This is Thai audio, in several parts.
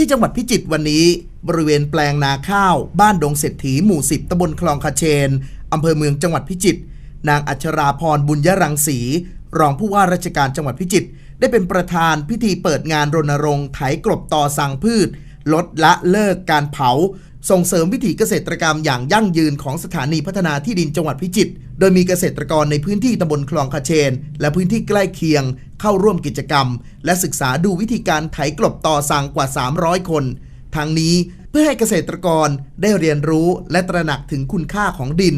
ที่จังหวัดพิจิตรวันนี้ บริเวณแปลงนาข้าว บ้านดงเศรษฐีหมู่10ตำบลคลองคาเชนอำเภอเมืองจังหวัดพิจิตรนางอัชราพรบุญยรังสี รองผู้ว่าราชการจังหวัดพิจิตรได้เป็นประธานพิธีเปิดงานรณรงค์ไถกลบต่อสั่งพืช ลดละเลิกการเผา ส่งเสริมวิถีเกษตรกรรมอย่างยั่งยืนของสถานีพัฒนาที่ดินจังหวัดพิจิตรโดยมีเกษตรกรในพื้นที่ตำบลคลองคาเชน และพื้นที่ใกล้เคียง เข้าร่วมกิจกรรม และศึกษาดูวิธีการไถกลบต่อสั่งกว่า 300 คนทั้งนี้เพื่อให้เกษตรกรได้เรียนรู้และตระหนักถึงคุณค่าของดิน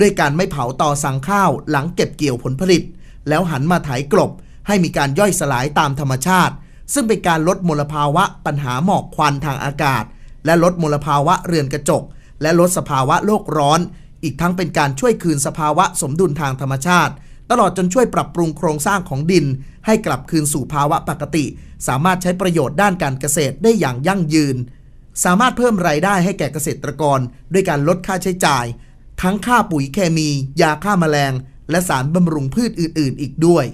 ด้วยการไม่เผาต่อสั่งข้าวหลังเก็บเกี่ยวผลผลิต แล้วหันมาไถกลบ ให้มีการย่อยสลายตามธรรมชาติ ซึ่งเป็นการลดมลภาวะปัญหาหมอกควันทางอากาศ และลดมลภาวะเรือนกระจก และลดสภาวะโลกร้อน อีกทั้งเป็นการช่วยคืนสภาวะสมดุลทางธรรมชาติ ตลอดจนช่วยปรับปรุงโครงสร้างของดิน ให้กลับคืนสู่ภาวะปกติ สามารถใช้ประโยชน์ด้านการเกษตรได้อย่างยั่งยืน สามารถเพิ่มรายได้ให้แก่เกษตรกร ด้วยการลดค่าใช้จ่าย ทั้งค่าปุ๋ยเคมี ยาฆ่าแมลง และสารบำรุงพืชอื่น ๆ อีกด้วย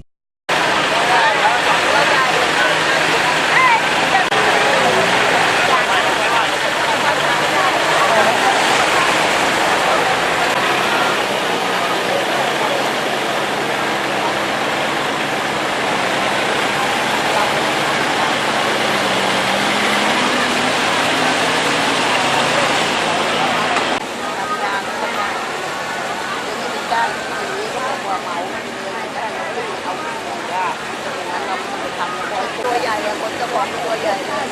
ญ่อะคนจะบอกตัวใหญ่เลย